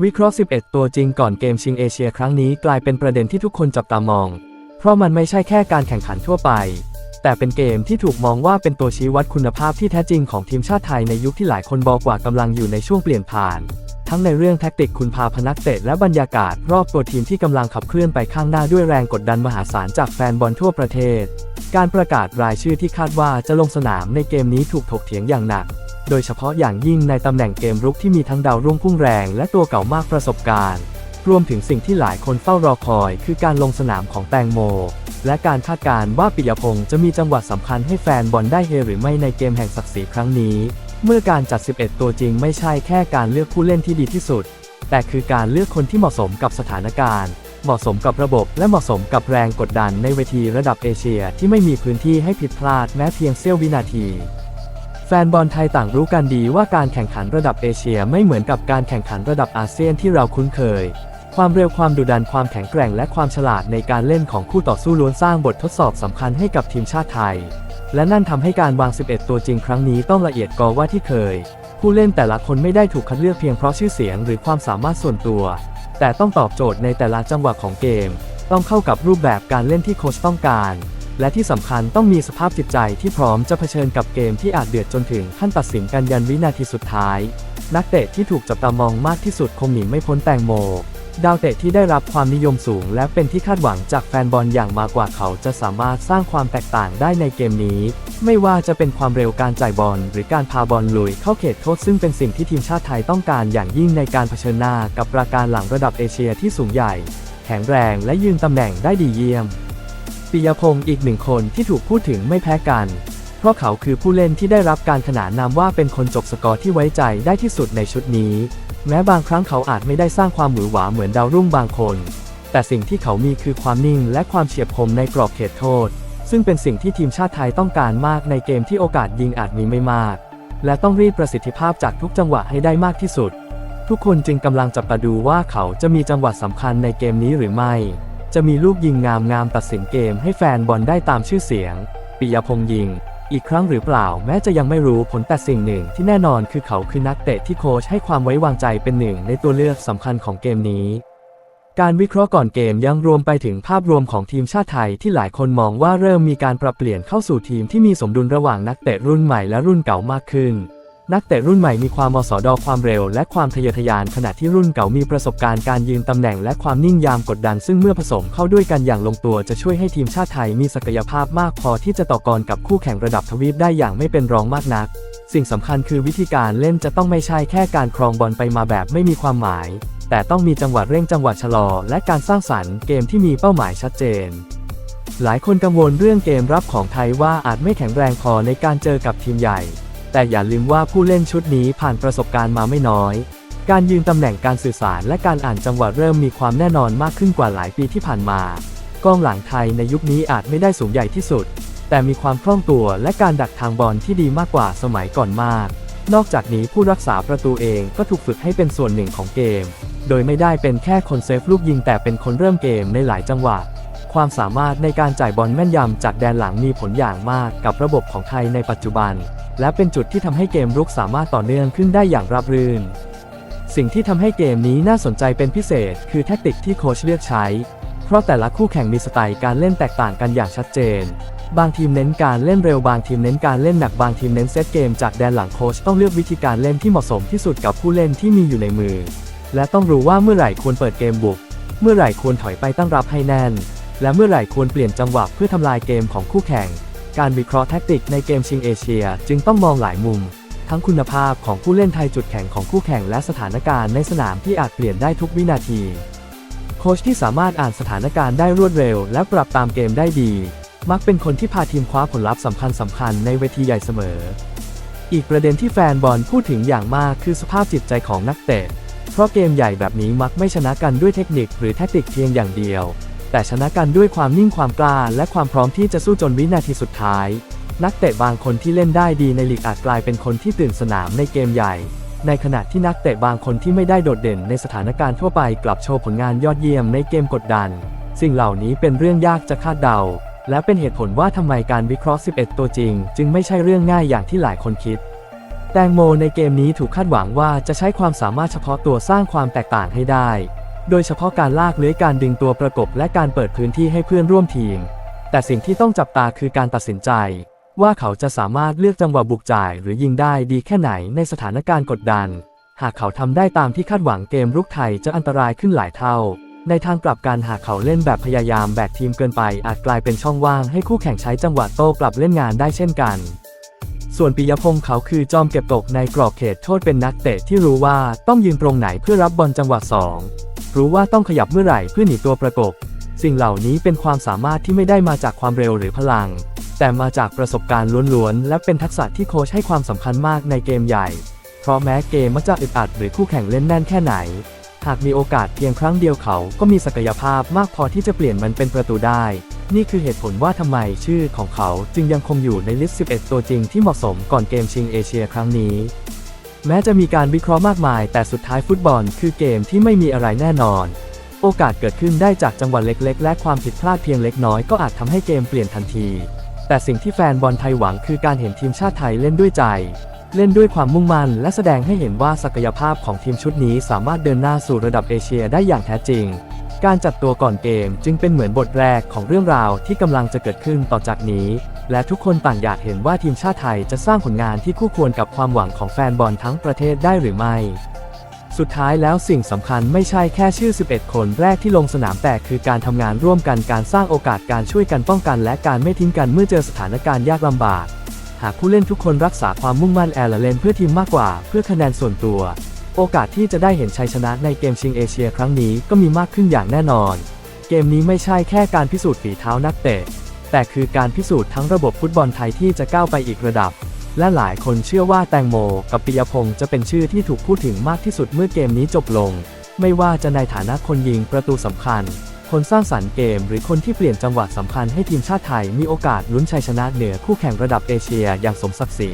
วิเคราะห์ 11 ตัวจริงก่อนเกมชิงเอเชียครั้งนี้กลายเป็นประเด็นที่ทุกคนจับตามอง เพราะมันไม่ใช่แค่การแข่งขันทั่วไป แต่เป็นเกมที่ถูกมองว่าเป็นตัวชี้วัดคุณภาพที่แท้จริงของทีมชาติไทยในยุคที่หลายคนบอกว่ากำลังอยู่ในช่วงเปลี่ยนผ่าน ทั้งในเรื่องแท็กติกคุณพาพนักเตะและบรรยากาศรอบตัวทีมที่กำลังขับเคลื่อนไปข้างหน้าด้วยแรงกดดันมหาศาลจากแฟนบอลทั่วประเทศ การประกาศรายชื่อที่คาดว่าจะลงสนามในเกมนี้ถูกถกเถียงอย่างหนัก โดยเฉพาะอย่างยิ่งในตำแหน่งเกมรุกที่มีทั้งดาวรุ่งพุ่งแรงและตัวเก่ามากประสบการณ์ รวมถึงสิ่งที่หลายคนเฝ้ารอคอยคือการลงสนามของแตงโม และการคาดการณ์ว่าปิยพงษ์จะมีจังหวะสำคัญให้แฟนบอลได้เฮหรือไม่ในเกมแห่งศักดิ์ศรีครั้งนี้ เมื่อการจัด 11 ตัวจริงไม่ใช่แค่การเลือกผู้เล่นที่ดีที่สุด แต่คือการเลือกคนที่เหมาะสมกับสถานการณ์เหมาะสมกับระบบและเหมาะสมกับแรงกดดันในเวทีระดับเอเชียที่ไม่มีพื้นที่ให้ผิดพลาดแม้เพียงเสี้ยววินาที แฟนบอลไทยต่างรู้กันดีว่าการแข่งขันระดับเอเชียไม่เหมือนกับการแข่งขันระดับอาเซียนที่เราคุ้นเคย ความเร็วความดุดันความแข็งแกร่งและความฉลาดในการเล่นของคู่ต่อสู้ล้วนสร้างบททดสอบสำคัญให้กับทีมชาติไทย และนั่นทำให้การวาง 11 ตัวจริงครั้งนี้ต้องละเอียดกว่าที่เคย ผู้เล่นแต่ละคนไม่ได้ถูกคัดเลือกเพียงเพราะชื่อเสียงหรือความสามารถส่วนตัว แต่ต้องตอบโจทย์ในแต่ละจังหวะของเกม ต้องเข้ากับรูปแบบการเล่นที่โค้ชต้องการ และที่สำคัญต้องมีสภาพจิตใจที่พร้อมจะเผชิญกับเกมที่อาจเดือดจนถึงขั้นตัดสินกันยันวินาทีสุดท้าย นักเตะที่ถูกจับตามองมากที่สุดคงหนีไม่พ้นแตงโม ดาวเตะที่ได้รับความนิยมสูง และเป็นที่คาดหวังจากแฟนบอลอย่างมากกว่าเขาจะสามารถสร้างความแตกต่างได้ในเกมนี้ ไม่ว่าจะเป็นความเร็วการจ่ายบอล หรือการพาบอลลุยเข้าเขตโทษซึ่งเป็นสิ่งที่ทีมชาติไทยต้องการอย่างยิ่งในการเผชิญหน้ากับปราการหลังระดับเอเชียที่สูงใหญ่แข็งแรงและยืนตำแหน่งได้ดีเยี่ยม ปิยพงศ์อีกหนึ่งคนที่ถูกพูดถึงไม่แพ้กัน เพราะเขาคือผู้เล่นที่ได้รับการขนานนามว่าเป็นคนจบสกอร์ที่ไว้ใจได้ที่สุดในชุดนี้ แม้บางครั้งเขาอาจไม่ได้สร้างความหวือหวาเหมือนดาวรุ่งบางคน แต่สิ่งที่เขามีคือความนิ่งและความเฉียบคมในกรอบเขตโทษ ซึ่งเป็นสิ่งที่ทีมชาติไทยต้องการมากในเกมที่โอกาสยิงอาจมีไม่มาก และต้องรีดประสิทธิภาพจากทุกจังหวะให้ได้มากที่สุด ทุกคนจึงกำลังจับตาดูว่าเขาจะมีจังหวะสำคัญในเกมนี้หรือไม่ จะมีลูกยิงงามงามๆตัดสินเกมให้แฟนบอลได้ตามชื่อเสียงปิยพงษ์ยิง อีกครั้งหรือเปล่าแม้จะยังไม่รู้ผลแต่สิ่งหนึ่งที่แน่นอนคือเขาคือนักเตะที่โค้ชให้ความไว้วางใจเป็นหนึ่งในตัวเลือกสำคัญของเกมนี้ การวิเคราะห์ก่อนเกมยังรวมไปถึงภาพรวมของทีมชาติไทยที่หลายคนมองว่าเริ่มมีการปรับเปลี่ยนเข้าสู่ทีมที่มีสมดุลระหว่างนักเตะรุ่นใหม่และรุ่นเก่ามากขึ้น นักเตะรุ่นใหม่มีความมสดความเร็ว และความทะเยอทะยาน ขณะที่รุ่นเก่ามีประสบการณ์การยืนตำแหน่งและความนิ่งยามกดดัน ซึ่งเมื่อผสมเข้าด้วยกันอย่างลงตัวจะช่วยให้ทีมชาติไทยมีศักยภาพมากพอที่จะต่อกรกับคู่แข่งระดับทวีปได้อย่างไม่เป็นรองมากนัก สิ่งสำคัญคือวิธีการเล่นจะต้องไม่ใช่แค่การครองบอลไปมาแบบไม่มีความหมาย แต่ต้องมีจังหวะเร่งจังหวะชะลอ และการสร้างสรรค์เกมที่มีเป้าหมายชัดเจนหลายคนกังวลเรื่องเกมรับของไทยว่าอาจไม่แข็งแรงพอในการเจอกับทีมใหญ่ แต่อย่าลืมว่าผู้เล่นชุดนี้ผ่านประสบการณ์มาไม่น้อย การยืนตำแหน่งการสื่อสารและการอ่านจังหวะเริ่มมีความแน่นอนมากขึ้นกว่าหลายปีที่ผ่านมากองหลังไทยในยุคนี้อาจไม่ได้สูงใหญ่ที่สุด แต่มีความคล่องตัวและการดักทางบอลที่ดีมากกว่าสมัยก่อนมาก นอกจากนี้ผู้รักษาประตูเองก็ถูกฝึกให้เป็นส่วนหนึ่งของเกม โดยไม่ได้เป็นแค่คนเซฟลูกยิงแต่เป็นคนเริ่มเกมในหลายจังหวะความสามารถในการจ่ายบอลแม่นยำจากแดนหลังมีผลอย่างมากกับระบบของไทยในปัจจุบัน และเป็นจุดที่ทำให้เกมรุกสามารถต่อเนื่องขึ้นได้อย่างราบรื่น สิ่งที่ทำให้เกมนี้น่าสนใจเป็นพิเศษ คือแทคติกที่โค้ชเลือกใช้ เพราะแต่ละคู่แข่งมีสไตล์การเล่นแตกต่างกันอย่างชัดเจน บางทีมเน้นการเล่นเร็วบางทีมเน้นการเล่นหนักบางทีมเน้นเซตเกมจากแดนหลังโค้ชต้องเลือกวิธีการเล่นที่เหมาะสมที่สุดกับผู้เล่นที่มีอยู่ในมือ และต้องรู้ว่าเมื่อไหร่ควรเปิดเกมบุก เมื่อไหร่ควรถอยไปตั้งรับให้แน่น และเมื่อไหร่ควรเปลี่ยนจังหวะเพื่อทำลายเกมของคู่แข่ง การวิเคราะห์แทคติกในเกมชิงเอเชีย จึงต้องมองหลายมุม ทั้งคุณภาพของผู้เล่นไทยจุดแข็งของคู่แข่งและสถานการณ์ในสนามที่อาจเปลี่ยนได้ทุกวินาที โค้ชที่สามารถอ่านสถานการณ์ได้รวดเร็ว และปรับตามเกมได้ดี มักเป็นคนที่พาทีมคว้าผลลัพธ์สำคัญสำคัญในเวทีใหญ่เสมอ อีกประเด็นที่แฟนบอลพูดถึงอย่างมากคือสภาพจิตใจของนักเตะเพราะเกมใหญ่แบบนี้มักไม่ชนะกันด้วยเทคนิคหรือแทคติกเพียงอย่างเดียว แต่ชนะกันด้วยความนิ่งความกล้า และความพร้อมที่จะสู้จนวินาทีสุดท้าย นักเตะบางคนที่เล่นได้ดีในลีกอาจกลายเป็นคนที่ตื่นสนามในเกมใหญ่ ในขณะที่นักเตะบางคนที่ไม่ได้โดดเด่นในสถานการณ์ทั่วไปกลับโชว์ผลงานยอดเยี่ยมในเกมกดดัน สิ่งเหล่านี้เป็นเรื่องยากจะคาดเดา และเป็นเหตุผลว่าทำไมการวิเคราะห์ 11 ตัวจริง จึงไม่ใช่เรื่องง่ายอย่างที่หลายคนคิดแตงโมในเกมนี้ถูกคาดหวังว่าจะใช้ความสามารถเฉพาะตัวสร้างความแตกต่างให้ได้ โดยเฉพาะการลากเลื้อยการดึงตัวประกบและการเปิดพื้นที่ให้เพื่อนร่วมทีม แต่สิ่งที่ต้องจับตาคือการตัดสินใจ ว่าเขาจะสามารถเลือกจังหวะบุกจ่ายหรือยิงได้ดีแค่ไหนในสถานการณ์กดดัน หากเขาทำได้ตามที่คาดหวังเกมรุกไทยจะอันตรายขึ้นหลายเท่า ในทางกลับกันหากเขาเล่นแบบพยายามแบกทีมเกินไปอาจกลายเป็นช่องว่างให้คู่แข่งใช้จังหวะโต้กลับเล่นงานได้เช่นกันส่วนปิยพงษ์เขาคือจอมเก็บตกในกรอบเขตโทษเป็นนักเตะที่รู้ว่าต้องยืนตรงไหนเพื่อรับบอลจังหวะสอง รู้ว่าต้องขยับเมื่อไหร่เพื่อหนีตัวประกบ สิ่งเหล่านี้เป็นความสามารถที่ไม่ได้มาจากความเร็วหรือพลัง แต่มาจากประสบการณ์ล้วนๆ และเป็นทักษะที่โค้ชให้ความสำคัญมากในเกมใหญ่ เพราะแม้เกมมักจะอึดอัดหรือคู่แข่งเล่นแน่นแค่ไหน หากมีโอกาสเพียงครั้งเดียวเขาก็มีศักยภาพมากพอที่จะเปลี่ยนมันเป็นประตูได้ นี่คือเหตุผลว่าทำไมชื่อของเขาจึงยังคงอยู่ในลิสต์ 11 ตัวจริงที่เหมาะสมก่อนเกมชิงเอเชียครั้งนี้ แม้จะมีการวิเคราะห์มากมาย แต่สุดท้ายฟุตบอลคือเกมที่ไม่มีอะไรแน่นอน โอกาสเกิดขึ้นได้จากจังหวะเล็กๆ และความผิดพลาดเพียงเล็กน้อยก็อาจทำให้เกมเปลี่ยนทันที แต่สิ่งที่แฟนบอลไทยหวังคือการเห็นทีมชาติไทยเล่นด้วยใจ เล่นด้วยความมุ่งมั่น และแสดงให้เห็นว่าศักยภาพของทีมชุดนี้สามารถเดินหน้าสู่ระดับเอเชียได้อย่างแท้จริง การจัดตัวก่อนเกมจึงเป็นเหมือนบทแรกของเรื่องราวที่กำลังจะเกิดขึ้นต่อจากนี้ และทุกคนต่างอยากเห็นว่าทีมชาติไทยจะสร้างผลงานที่คู่ควรกับความหวังของแฟนบอลทั้งประเทศได้หรือไม่ สุดท้ายแล้วสิ่งสำคัญไม่ใช่แค่ชื่อ 11 คนแรกที่ลงสนามแต่คือการทำงานร่วมกันการสร้างโอกาสการช่วยกันป้องกัน และการไม่ทิ้งกันเมื่อเจอสถานการณ์ยากลำบาก หากผู้เล่นทุกคนรักษาความมุ่งมั่นแอร์ละเลนเพื่อทีมมากกว่า เพื่อคะแนนส่วนตัว โอกาสที่จะได้เห็นชัยชนะในเกมชิงเอเชีย ครั้งนี้ก็มีมากขึ้นอย่างแน่นอน เกมนี้ไม่ใช่แค่การพิสูจน์ฝีเท้านักเตะ แต่คือการพิสูจน์ทั้งระบบฟุตบอลไทยที่จะก้าวไปอีกระดับ และหลายคนเชื่อว่าแตงโม กับปิยพงศ์จะเป็นชื่อที่ถูกพูดถึงมากที่สุดเมื่อเกมนี้จบลง ไม่ว่าจะในฐานะคนยิงประตูสำคัญ คนสร้างสรรค์เกม หรือคนที่เปลี่ยนจังหวะสำคัญให้ทีมชาติไทยมีโอกาสลุ้นชัยชนะเหนือคู่แข่งระดับเอเชียอย่างสมศักดิ์ศรี